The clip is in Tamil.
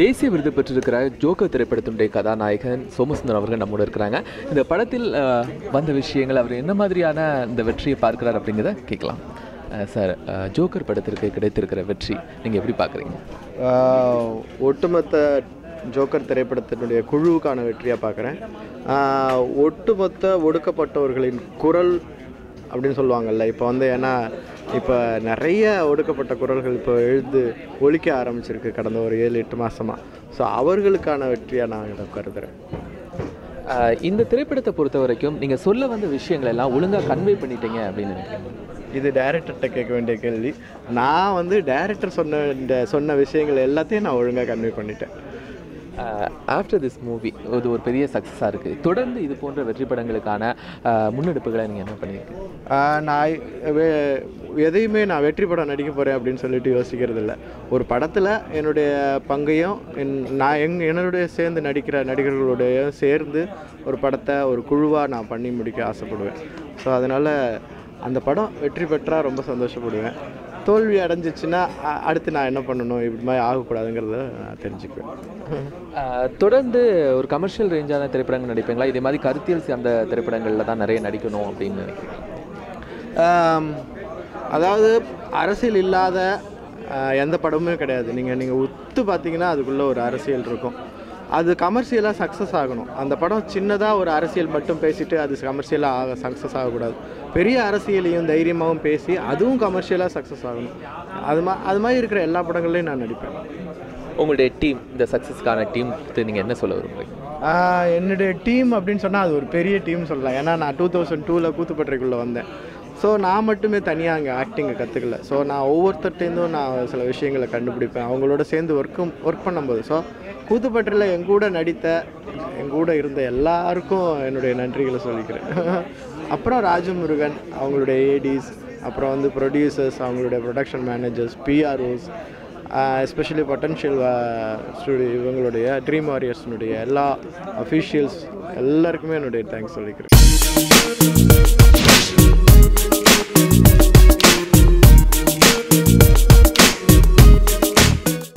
தேசிய விருது பெற்றிருக்கிற ஜோக்கர் திரைப்படத்தினுடைய கதாநாயகன் சோமசுந்தரம் அவர்கள் நம்மோட இருக்கிறாங்க. இந்த படத்தில் வந்த விஷயங்கள் அவர் என்ன மாதிரியான இந்த வெற்றியை பார்க்கிறார் அப்படிங்கிறத கேட்கலாம். சார் ஜோக்கர் படத்திற்கு கிடைத்திருக்கிற வெற்றி நீங்கள் எப்படி பார்க்குறீங்க? ஒட்டுமொத்த ஜோக்கர் திரைப்படத்தினுடைய குழுவுக்கான வெற்றியாக பார்க்குறேன். ஒட்டுமொத்த ஒடுக்கப்பட்டவர்களின் குரல் அப்படின்னு சொல்லுவாங்கல்ல. இப்போ வந்து ஏன்னா இப்போ நிறைய ஒடுக்கப்பட்ட குரல்கள் இப்போ எழுது ஒலிக்க ஆரம்பிச்சிருக்கு கடந்த ஒரு ஏழு எட்டு மாதமாக ஸோ அவர்களுக்கான வெற்றியாக நான் இதை கருதுகிறேன் இந்த திரைப்படத்தை பொறுத்த வரைக்கும் நீங்கள் சொல்ல வந்த விஷயங்கள் எல்லாம் ஒழுங்காக கன்வே பண்ணிட்டீங்க அப்படின்னு இது டைரக்டர்கிட்ட கேட்க வேண்டிய கேள்வி. நான் வந்து டைரக்டர் சொன்ன இந்த சொன்ன விஷயங்கள் எல்லாத்தையும் நான் ஒழுங்காக கன்வே பண்ணிட்டேன். ஆஃப்டர் திஸ் மூவி இது ஒரு பெரிய சக்ஸஸாக இருக்குது தொடர்ந்து இது போன்ற வெற்றி படங்களுக்கான முன்னெடுப்புகளை நீங்கள் என்ன பண்ணியிருக்கீங்க நான் வே- எதையுமே நான் வெற்றி படம் நடிக்க போகிறேன் அப்படின்னு சொல்லிட்டு யோசிக்கிறது இல்லை. ஒரு படத்தில் என்னுடைய பங்கையும் என் நான் எங் என்னுடைய சேர்ந்து நடிக்கிற நடிகர்களுடைய சேர்ந்து ஒரு படத்தை ஒரு குழுவாக நான் பண்ணி முடிக்க ஆசைப்படுவேன். ஸோ அதனால் அந்த படம் வெற்றி பெற்றால் ரொம்ப சந்தோஷப்படுவேன். தோல்வி அடைஞ்சிச்சுன்னா அடுத்து நான் என்ன பண்ணணும்? இப்படி மாதிரி ஆகக்கூடாதுங்கிறத நான் தெரிஞ்சுக்குவேன். தொடர்ந்து ஒரு கமர்ஷியல் ரேஞ்சான திரைப்படங்கள் நடிப்பீங்களா? இதே மாதிரி கருத்தியல் சார்ந்த திரைப்படங்களில் தான் நிறைய நடிக்கணும் அப்படின்னு நினைக்கிறேன் அதாவது அரசியல் இல்லாத எந்த படமுமே கிடையாது. நீங்கள் நீங்கள் உத்து பார்த்தீங்கன்னா அதுக்குள்ளே ஒரு அரசியல் இருக்கும். அது கமர்ஷியலாக சக்ஸஸ் ஆகணும். அந்த படம் சின்னதாக ஒரு அரசியல் மட்டும் பேசிட்டு அது கமர்ஷியலாக ஆக சக்ஸஸ் ஆகக்கூடாது. பெரிய அரசியலையும் தைரியமாகவும் பேசி அதுவும் கமர்ஷியலாக சக்ஸஸ் ஆகணும். அது மா அது மாதிரி இருக்கிற எல்லா படங்கள்லையும் நான் நடிப்பேன். உங்களுடைய டீம் இந்த சக்ஸஸ்க்கான டீம் நீங்கள் என்ன சொல்ல விரும்புறீங்க? ஆஹ் என்னுடைய டீம் அப்படின்னு சொன்னால் அது ஒரு பெரிய டீம் சொல்லலாம். ஏன்னா நான் டூ தௌசண்ட் டூவில் கூத்துப்பட்டுறைக்குள்ளே வந்தேன். ஸோ நான் மட்டுமே தனியாக அங்கே ஆக்டிங்கை கற்றுக்கல ஸோ நான் ஒவ்வொருத்தர்ட்டேருந்தும் நான் சில விஷயங்களை கண்டுபிடிப்பேன். அவங்களோட சேர்ந்து ஒர்க்கும் ஒர்க் பண்ணும்போது. ஸோ கூத்துப்பட்டில் என் கூட நடித்த என் கூட இருந்த எல்லாருக்கும் என்னுடைய நன்றிகளை சொல்லிக்கிறேன். அப்புறம் ராஜமுருகன் அவங்களுடைய ஏடிஸ் அப்புறம் வந்து ப்ரொடியூசர்ஸ் அவங்களுடைய production managers PROs especially potential studio இவங்களுடைய ட்ரீம் வாரியர்ஸ்னுடைய எல்லா அஃபீஷியல்ஸ் எல்லாருக்குமே என்னுடைய தேங்க்ஸ் சொல்லிக்கிறேன். Thank you.